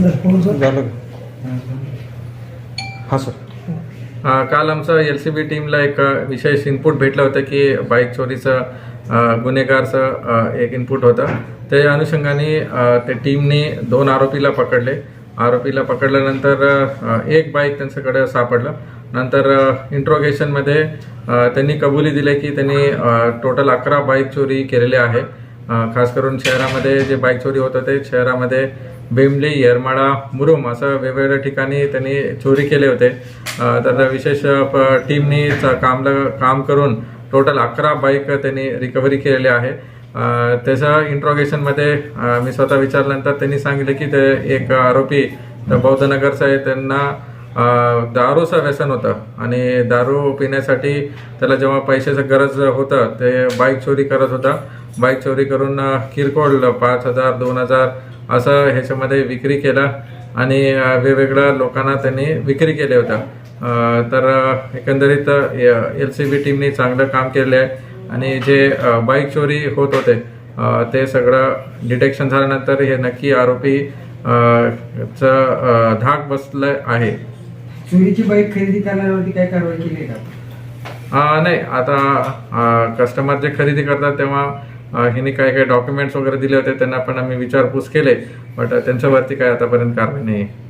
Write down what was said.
झालं. हां सर. अ, काल आमचं एल सी बी टीमला एक अ, विशेष इनपुट भेटलं होतं की बाईक चोरीचं अ, गुन्हेगारचं अ, एक इनपुट होतं. त्या अनुषंगाने अ, त्या टीमने दोन आरोपीला पकडले. आरोपीला पकडल्यानंतर अ, एक बाईक त्यांच्याकडे सापडलं. नंतर इंट्रोगेशनमध्ये त्यांनी कबुली दिली की त्यांनी टोटल अकरा बाईक चोरी केलेले आहे. अ, खास करून शहरामध्ये जे बाईक चोरी होत होते शहरामध्ये बेंबली येरमाळा मुरुम असं वेगवेगळ्या ठिकाणी त्यांनी चोरी केले होते. त्याचा तर विशेष प- टीमनी च- कामला काम करून टोटल अकरा बाईक त्यांनी रिकव्हरी केलेले आहे. त्याचं इंट्रॉगेशनमध्ये इंट्रोगेशनमध्ये मी स्वतः विचारल्यानंतर त्यांनी सांगितलं की ते एक आरोपी तर बौद्धनगरचा आहे त्यांना दारूचं व्यसन होतं. आणि दारू पिण्यासाठी त्याला जेव्हा पैशाचं गरज होतं ते बाईक चोरी करत होता. बाईक चोरी करून किरकोळ पाच हजार दोन हजार असं ह्याच्यामध्ये विक्री केला आणि वेगवेगळ्या लोकांना त्यांनी विक्री केले होत्या. तर एकंदरीत एल सी बी टीमने चांगलं काम केले आहे. आणि जे बाईक चोरी होत होते ते सगळं डिटेक्शन झाल्यानंतर हे नक्की आरोपी चं धाक बसलं आहे. चोरीची बाईक खरेदी करण्यावरती काय कारवाई केली का? नाही. आता कस्टमर जे खरेदी करतात तेव्हा हिने काय काय डॉक्युमेंट्स वगैरे दिले होते त्यांना पण आम्ही विचारपूस केले बट त्यांच्यावरती काय आतापर्यंत कारवाई नाही आहे